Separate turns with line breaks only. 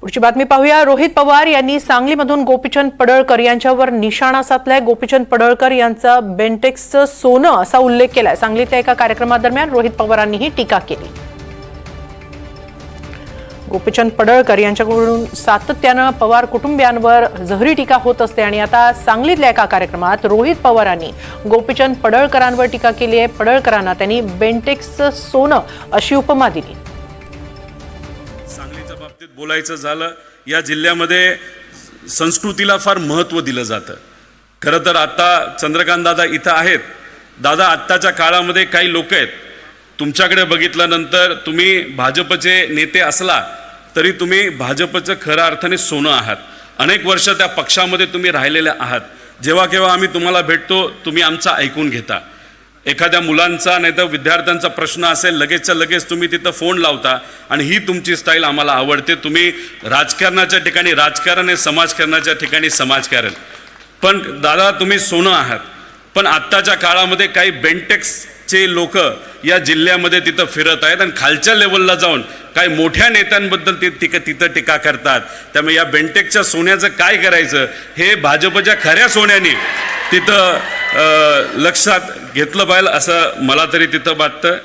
पुढची बातमी पाहूया. रोहित पवार यांनी सांगलीमधून गोपीचंद पडळकर यांच्यावर निशाणा साधलाय. गोपीचंद पडळकर यांचा बेंटेक्सचं सोनं असा उल्लेख केलाय. सांगलीतल्या एका कार्यक्रमादरम्यान रोहित पवारांनी ही टीका केली. गोपीचंद पडळकर यांच्याकडून सातत्यानं पवार कुटुंबियांवर जहरी टीका होत असते आणि आता सांगलीतल्या एका कार्यक्रमात रोहित पवारांनी गोपीचंद पडळकरांवर टीका केली आहे. पडळकरांना त्यांनी बेंटेक्सचं सोनं अशी उपमा दिली.
सांगलीच्या बाबतीत बोलायचं झालं या जिल्ह्यामध्ये संस्कृतीला फार महत्त्व दिलं जातं. खरं तर आत्ता चंद्रकांत दादा इथं आहेत. दादा आत्ताच्या काळामध्ये काही लोक आहेत. तुमच्याकडे बघितल्यानंतर तुम्ही भाजपचे नेते असला तरी तुम्ही भाजपचं खऱ्या अर्थाने सोनं आहात. अनेक वर्ष त्या पक्षामध्ये तुम्ही राहिलेले आहात. जेव्हा केव्हा आम्ही तुम्हाला भेटतो तुम्ही आमचं ऐकून घेता. एखाद्या मुलांचा नाही तर विद्यार्थ्यांचा प्रश्न असेल लगेचच्या लगेच तुम्ही तिथं फोन लावता आणि ही तुमची स्टाईल आम्हाला आवडते. तुम्ही राजकारणाच्या ठिकाणी राजकारण आणि समाजकारणाच्या ठिकाणी समाजकारण. पण दादा तुम्ही सोनं आहात. पण आत्ताच्या काळामध्ये काही बेंटेक्सचे लोक या जिल्ह्यामध्ये तिथं फिरत आहेत आणि खालच्या लेवलला जाऊन काही मोठ्या नेत्यांबद्दल ते तिक तिथं टीका करतात. त्यामुळे या बेंटेकच्या सोन्याचं काय करायचं? हे भाजपच्या खऱ्या सोन्याने तिथं लक्षात घेतलं पाहिजे असं मला तरी तिथं वाटतं.